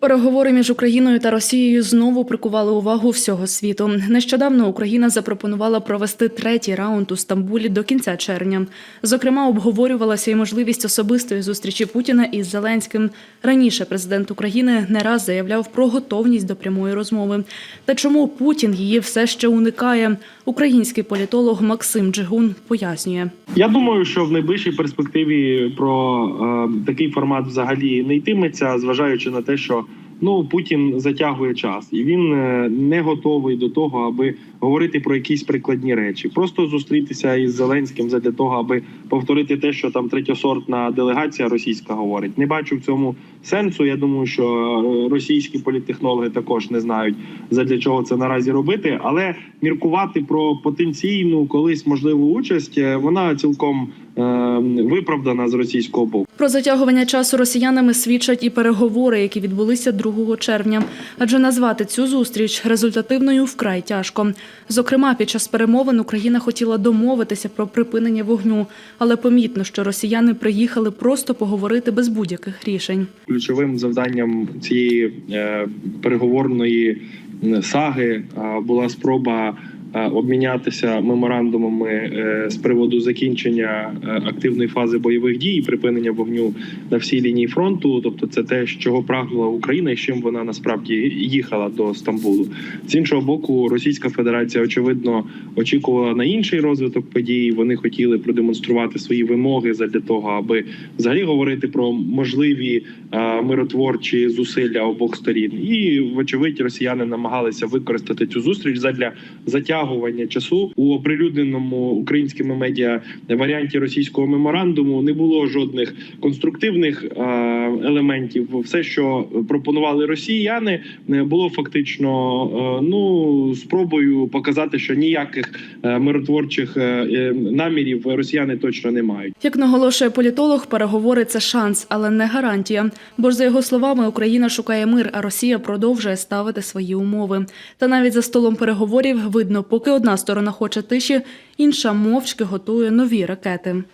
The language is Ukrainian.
Переговори між Україною та Росією знову прикували увагу всього світу. Нещодавно Україна запропонувала провести третій раунд у Стамбулі до кінця червня. Зокрема, обговорювалася і можливість особистої зустрічі Путіна із Зеленським. Раніше президент України не раз заявляв про готовність до прямої розмови. Та чому Путін її все ще уникає? Український політолог Максим Джигун пояснює. Я думаю, що в найближчій перспективі про е, такий формат взагалі не йтиметься, зважаючи на те, що ну Путін затягує час, і він е, не готовий до того, аби говорити про якісь прикладні речі. Просто зустрітися із Зеленським для того, аби повторити те, що там третьосортна делегація російська говорить. Не бачу в цьому сенсу. Я думаю, що е, російські політтехнологи також не знають задля чого це наразі робити, але міркувати про потенційну колись можливу участь е, вона цілком виправдана з російського боку. Про затягування часу росіянами свідчать і переговори, які відбулися 2 червня. Адже назвати цю зустріч результативною вкрай тяжко. Зокрема, під час перемовин Україна хотіла домовитися про припинення вогню, але помітно, що росіяни приїхали просто поговорити без будь-яких рішень. Ключовим завданням цієї е, переговорної саги була спроба обмінятися меморандумами е, з приводу закінчення е, активної фази бойових дій і припинення вогню на всій лінії фронту. Тобто, це те, чого прагнула Україна, і з чим вона насправді їхала до Стамбулу. З іншого боку, Російська Федерація очевидно очікувала на інший розвиток подій. Вони хотіли продемонструвати свої вимоги задля того, аби взагалі говорити про можливі е, миротворчі зусилля обох сторін. І вочевидь, росіяни намагалися використати цю зустріч задля затягування часу у оприлюдненому українськими медіа варіанті російського меморандуму. Не було жодних конструктивних е, елементів. Все, що пропонували росіяни, е, було фактично е, ну спробою показати, що ніяких е, миротворчих намірів росіяни точно не мають. Як наголошує політолог, переговори це шанс, але не гарантія. Бо ж за його словами, Україна шукає мир, а Росія продовжує ставити свої умови. Та навіть за столом переговорів видно, поки одна сторона хоче тиші, інша мовчки готує нові ракети.